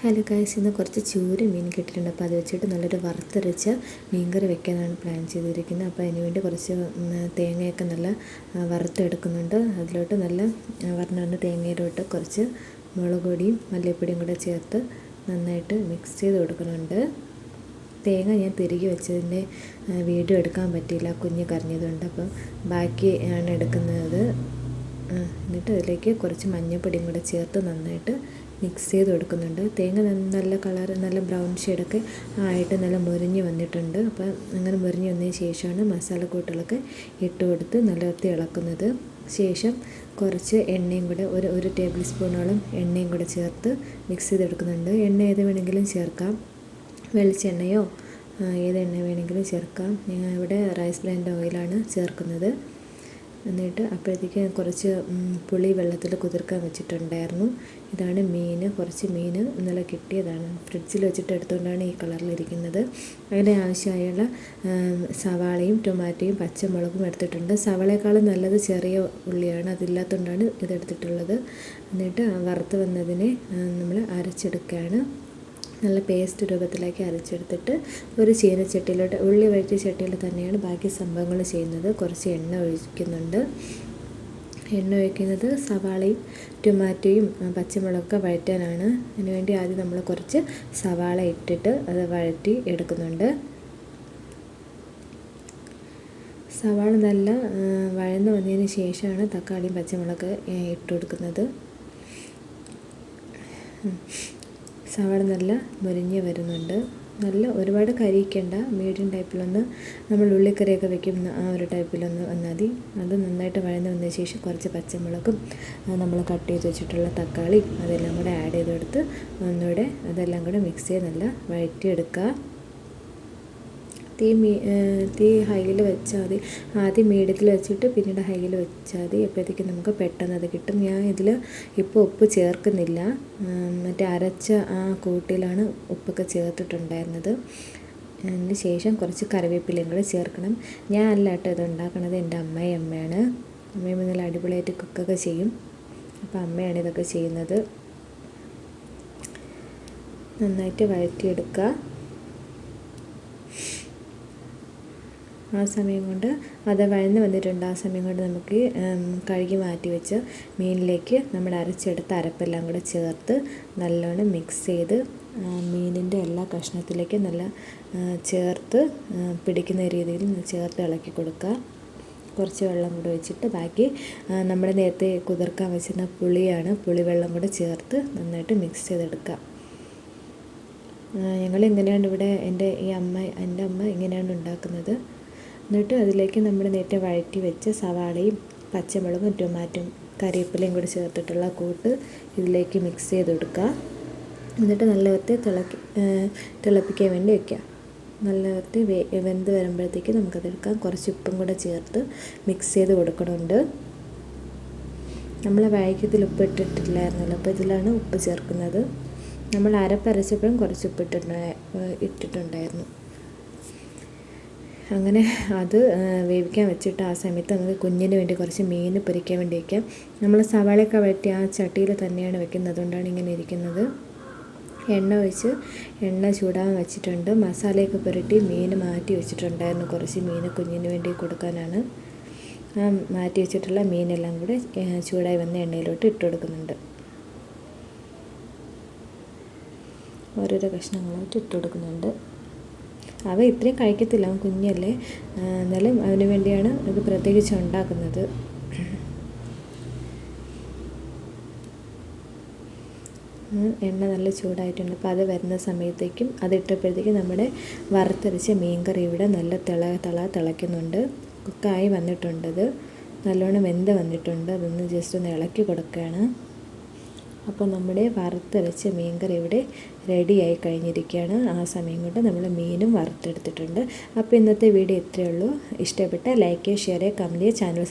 Hello guys ഇന്ന് കുറച്ച് ചൂര് മീൻ കിട്ടിയിട്ടുണ്ട്. അപ്പോൾ അത് വെച്ചിട്ട് നല്ലൊരു വറുത്തരച്ച മീൻകറി വെക്കാനാണ് പ്ലാൻ ചെയ്തിരിക്കുന്നത്. അപ്പോൾ അതിന് വേണ്ടി കുറച്ച് തേങ്ങയൊക്കെ നല്ല വറുത്തെടുക്കുന്നുണ്ട്. അതിലോട്ട് നല്ല വന്ന തേങ്ങയിലോട്ട് കുറച്ച് മുളക് പൊടിയും മല്ലിപ്പൊടിയും കൂടെ ചേർത്ത് നന്നായിട്ട് മിക്സ് ചെയ്ത് കൊടുക്കുന്നുണ്ട്. തേങ്ങ ഞാൻ തിരികെ വെച്ചതിന്റെ വീഡിയോ എടുക്കാൻ പറ്റിയില്ല. കുഞ്ഞ് കരഞ്ഞതുകൊണ്ട് അപ്പം ബാക്കി ആണ് എടുക്കുന്നത്. എന്നിട്ട് അതിലേക്ക് കുറച്ച് മഞ്ഞൾപ്പൊടിയും കൂടെ ചേർത്ത് നന്നായിട്ട് മിക്സ് ചെയ്ത് കൊടുക്കുന്നുണ്ട് തേങ്ങ നല്ല കളർ നല്ല ബ്രൗൺ ഷെയ്ഡൊക്കെ ആയിട്ട് നല്ല മുരിഞ്ഞ് വന്നിട്ടുണ്ട്. അപ്പം അങ്ങനെ മുരിഞ്ഞ് വന്നതിന് ശേഷമാണ് മസാലക്കൂട്ടുകളൊക്കെ ഇട്ട് കൊടുത്ത് നല്ല വൃത്തി ഇളക്കുന്നത്. ശേഷം കുറച്ച് എണ്ണയും കൂടെ ഒരു ഒരു ടേബിൾ സ്പൂണോളം എണ്ണയും കൂടെ ചേർത്ത് മിക്സ് ചെയ്തെടുക്കുന്നുണ്ട്. എണ്ണ ഏത് വേണമെങ്കിലും ചേർക്കാം. വെളിച്ചെണ്ണയോ ഏത് എണ്ണ വേണമെങ്കിലും ചേർക്കാം. ഞാൻ ഇവിടെ റൈസ് ബ്രാൻഡ് ഓയിലാണ് ചേർക്കുന്നത്. എന്നിട്ട് അപ്പോഴത്തേക്ക് കുറച്ച് പുളി വെള്ളത്തിൽ കുതിർക്കാൻ വെച്ചിട്ടുണ്ടായിരുന്നു. ഇതാണ് മീൻ. കുറച്ച് മീൻ ഇന്നലെ കിട്ടിയതാണ്. ഫ്രിഡ്ജിൽ വെച്ചിട്ട് എടുത്തുകൊണ്ടാണ് ഈ കളറിലിരിക്കുന്നത് അതിന് ആവശ്യമായുള്ള സവാളയും ടൊമാറ്റോയും പച്ചമുളകും എടുത്തിട്ടുണ്ട്. സവാളയേക്കാളും നല്ലത് ചെറിയ ഉള്ളിയാണ്. അതില്ലാത്തതുകൊണ്ടാണ് ഇതെടുത്തിട്ടുള്ളത്. എന്നിട്ട് വറുത്ത് വന്നതിനെ നമ്മൾ അരച്ചെടുക്കുകയാണ്. നല്ല പേസ്റ്റ് രൂപത്തിലാക്കി അരച്ചെടുത്തിട്ട് ഒരു ചീനച്ചട്ടിയിലോട്ട് ഉള്ളി വഴറ്റിയ ചട്ടിയിൽ തന്നെയാണ് ബാക്കി സംഭവങ്ങൾ ചെയ്യുന്നത്. കുറച്ച് എണ്ണ ഒഴിക്കുന്നുണ്ട്. എണ്ണ ഒഴിക്കുന്നത് സവാളയും ടൊമാറ്റോയും പച്ചമുളകൊക്കെ വഴറ്റാനാണ്. അതിനുവേണ്ടി ആദ്യം നമ്മൾ കുറച്ച് സവാള ഇട്ടിട്ട് അത് വഴറ്റി എടുക്കുന്നുണ്ട്. സവാള നല്ല വഴന്ന് വന്നതിന് ശേഷമാണ് തക്കാളിയും പച്ചമുളക് ഇട്ട് കൊടുക്കുന്നത്. സവാള നല്ല മുരിഞ്ഞ് വരുന്നുണ്ട്. നല്ല ഒരുപാട് കരിയിക്കേണ്ട മീഡിയം ടൈപ്പിലൊന്ന് നമ്മൾ ഉള്ളിക്കറിയൊക്കെ വെക്കുന്ന ആ ഒരു ടൈപ്പിലൊന്ന് വന്നാൽ മതി അത് നന്നായിട്ട് വഴന്ന് വന്നതിന് ശേഷം കുറച്ച് പച്ചമുളകും നമ്മൾ കട്ട് ചെയ്ത് വെച്ചിട്ടുള്ള തക്കാളി അതെല്ലാം കൂടെ ആഡ് ചെയ്തെടുത്ത് ഒന്നുകൂടെ അതെല്ലാം കൂടെ മിക്സ് ചെയ്ത് നല്ല വഴറ്റിയെടുക്കുക. തീ തീ ഹൈയിൽ വെച്ചാൽ മതി. ആദ്യം മീഡിയത്തിൽ വെച്ചിട്ട് പിന്നീട് ഹൈയിൽ വെച്ചാൽ മതി. അപ്പോഴത്തേക്കും നമുക്ക് പെട്ടെന്ന് അത് കിട്ടും. ഞാൻ ഇതിൽ ഇപ്പോൾ ഉപ്പ് ചേർക്കുന്നില്ല. മറ്റേ അരച്ച ആ കൂട്ടിലാണ് ഉപ്പൊക്കെ ചേർത്തിട്ടുണ്ടായിരുന്നത്. അതിന് ശേഷം കുറച്ച് കറിവേപ്പിലയും കൂടെ ചേർക്കണം. ഞാൻ അല്ല കേട്ടോ ഇത് ഉണ്ടാക്കണത്. എന്റെ അമ്മയും അമ്മയാണ്. അമ്മയും നല്ല അടിപൊളിയായിട്ട് കുക്കൊക്കെ ചെയ്യും. അപ്പോൾ അമ്മയാണ് ഇതൊക്കെ ചെയ്യുന്നത്. നന്നായിട്ട് വഴറ്റിയെടുക്കുക. ആ സമയം കൊണ്ട് അത് വഴന്ന് വന്നിട്ടുണ്ട്. ആ സമയം കൊണ്ട് നമുക്ക് കഴുകി മാറ്റി വെച്ച് മീനിലേക്ക് നമ്മൾ അരച്ചെടുത്ത അരപ്പെല്ലാം കൂടെ ചേർത്ത് നല്ലോണം മിക്സ് ചെയ്ത് മീനിന്റെ എല്ലാ കഷ്ണത്തിലേക്കും നല്ല ചേർത്ത് പിടിക്കുന്ന രീതിയിൽ ചേർത്ത് ഇളക്കി കൊടുക്കുക. കുറച്ച് വെള്ളം കൂടെ വെച്ചിട്ട് ബാക്കി നമ്മൾ നേരത്തെ കുതിർക്കാൻ വെച്ചിരുന്ന പുളിയാണ് പുളി വെള്ളം കൂടെ ചേർത്ത് നന്നായിട്ട് മിക്സ് ചെയ്തെടുക്കുക. ഞങ്ങൾ ഇങ്ങനെയാണ് ഇവിടെ എന്റെ ഈ അമ്മ എന്റെ അമ്മ ഇങ്ങനെയാണ് ഉണ്ടാക്കുന്നത്? എന്നിട്ട് അതിലേക്ക് നമ്മൾ നേരത്തെ വഴറ്റി വെച്ച് സവാളയും പച്ചമുളകും ടൊമാറ്റോയും കറിവേപ്പിലയും കൂടി ചേർത്തിട്ടുള്ള കൂട്ട് ഇതിലേക്ക് മിക്സ് ചെയ്ത് കൊടുക്കുക എന്നിട്ട് നല്ല വൃത്തി തിളക്കി തിളപ്പിക്കാൻ വേണ്ടി വെക്കുക. നല്ല വൃത്തി വേ വെന്ത് വരുമ്പോഴത്തേക്ക് നമുക്കതെടുക്കാം കുറച്ച് ഉപ്പും കൂടെ ചേർത്ത് മിക്സ് ചെയ്ത് കൊടുക്കണമുണ്ട് നമ്മൾ വഴക്കത്തിൽ ഉപ്പ് ഇട്ടിട്ടില്ലായിരുന്നല്ലോ അപ്പോൾ ഇതിലാണ് ഉപ്പ് ചേർക്കുന്നത്. നമ്മൾ അരപ്പരച്ചപ്പോഴും കുറച്ച് ഉപ്പ് ഇട്ടിട്ടുണ്ടായി ഇട്ടിട്ടുണ്ടായിരുന്നു. അങ്ങനെ അത് വേവിക്കാൻ വെച്ചിട്ട് ആ സമയത്ത് നമുക്ക് കുഞ്ഞിന് വേണ്ടി കുറച്ച് മീൻ പൊരിക്കാൻ വേണ്ടി വയ്ക്കാം നമ്മൾ സവാളയൊക്കെ വഴറ്റി ആ ചട്ടിയിൽ തന്നെയാണ് വെക്കുന്നത്. അതുകൊണ്ടാണ് ഇങ്ങനെ ഇരിക്കുന്നത്. എണ്ണ ഒഴിച്ച് എണ്ണ ചൂടാൻ വെച്ചിട്ടുണ്ട്. മസാലയൊക്കെ പുരട്ടി മീൻ മാറ്റി വെച്ചിട്ടുണ്ടായിരുന്നു. കുറച്ച് മീൻ കുഞ്ഞിന് വേണ്ടി കൊടുക്കാനാണ്. ആ മാറ്റി വെച്ചിട്ടുള്ള മീനെല്ലാം കൂടെ ചൂടായി വന്ന എണ്ണയിലോട്ട് ഇട്ട് കൊടുക്കുന്നുണ്ട്. ഓരോരോ കഷ്ണങ്ങളായിട്ട് ഇട്ട് കൊടുക്കുന്നുണ്ട്. അവ ഇത്രയും കഴിക്കത്തില്ല അവൻ കുഞ്ഞല്ലേ. എന്നാലും അവന് വേണ്ടിയാണ് ഇത് പ്രത്യേകിച്ച് ഉണ്ടാക്കുന്നത്. എണ്ണ നല്ല ചൂടായിട്ടുണ്ട്. അപ്പോൾ അത് വരുന്ന സമയത്തേക്കും അത് ഇട്ടപ്പോഴത്തേക്കും നമ്മുടെ വറുത്തരച്ച മീൻകറി ഇവിടെ നല്ല തിള തിള തിളയ്ക്കുന്നുണ്ട്. കുക്കായി വന്നിട്ടുണ്ടത് നല്ലോണം വെന്ത് വന്നിട്ടുണ്ട്. അതൊന്ന് ജസ്റ്റ് ഒന്ന് ഇളക്കി കൊടുക്കുകയാണ്. അപ്പോൾ നമ്മുടെ വറുത്ത് വെച്ച മീൻകറി ഇവിടെ റെഡിയായി കഴിഞ്ഞിരിക്കുകയാണ്. ആ സമയം കൊണ്ട് നമ്മൾ മീനും വറുത്തെടുത്തിട്ടുണ്ട്. അപ്പോൾ ഇന്നത്തെ വീഡിയോ ഇത്രയേ ഉള്ളൂ. ഇഷ്ടപ്പെട്ട ലൈക്ക് ഷെയർ കമന്റ് ചാനൽ